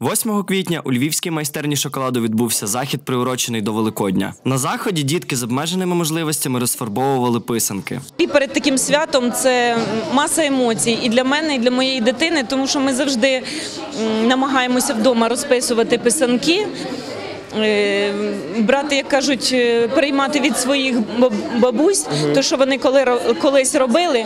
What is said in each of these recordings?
8 квітня у львівській майстерні шоколаду відбувся захід, приурочений до Великодня. На заході дітки з обмеженими можливостями розфарбовували писанки. І перед таким святом це маса емоцій і для мене, і для моєї дитини, тому що ми завжди намагаємося вдома розписувати писанки. Е, Брати, як кажуть, е, переймати від своїх баб- бабусь, то що вони коли ро- колись робили.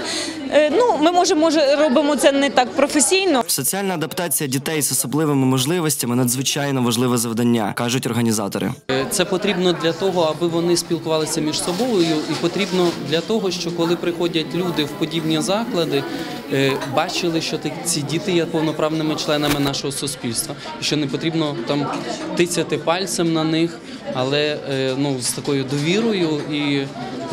Е, Ну, ми може, може робимо це не так професійно. Соціальна адаптація дітей з особливими можливостями надзвичайно важливе завдання, кажуть організатори. Це потрібно для того, аби вони спілкувалися між собою, і потрібно для того, що коли приходять люди в подібні заклади, бачили, що ти- ці діти є повноправними членами нашого суспільства, і що не потрібно там тицяти пальцем на них, але е, ну з такою довірою і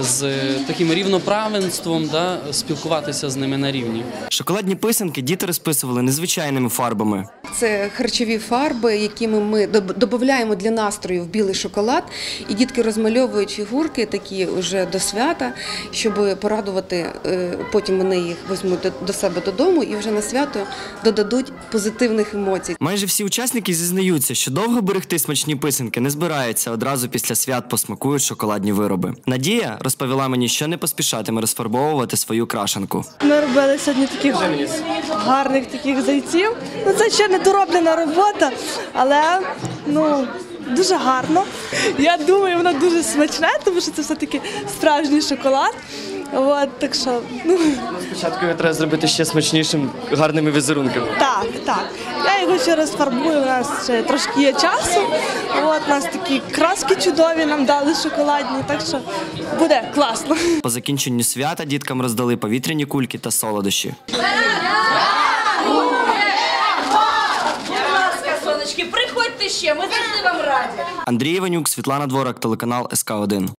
з е, таким рівноправенством, да, спілкуватися з ними на рівні. Шоколадні писанки діти розписували незвичайними фарбами. Це харчові фарби, якими ми додаємо для настрою в білий шоколад, і дітки розмальовують фігурки такі вже до свята, щоб порадувати. е, Потім вони їх візьмуть до- до себе додому і вже на свято додадуть позитивних емоцій. Майже всі учасники зізнаються, що довго берегти смачні писанки не збираються одразу після свят посмакують шоколадні вироби. Надія розповіла мені, що не поспішатиме розфарбовувати свою крашенку. Ми робили сьогодні таких гарних таких зайців. Ну це ще не дороблена робота, але ну дуже гарно. Я думаю, воно дуже смачне, тому що це все-таки справжній шоколад. От, так що, ну Спочатку його треба зробити ще смачнішим, гарними візерунками. так, так. Я його ще раз фарбую, у нас ще трошки є часу. От, у нас такі краски чудові нам дали шоколадні, так що буде класно. По закінченню свята діткам роздали повітряні кульки та солодощі. Будь приходьте ще, ми завжди вам раді. Андрій Іванюк, Світлана Дворак, телеканал СК 1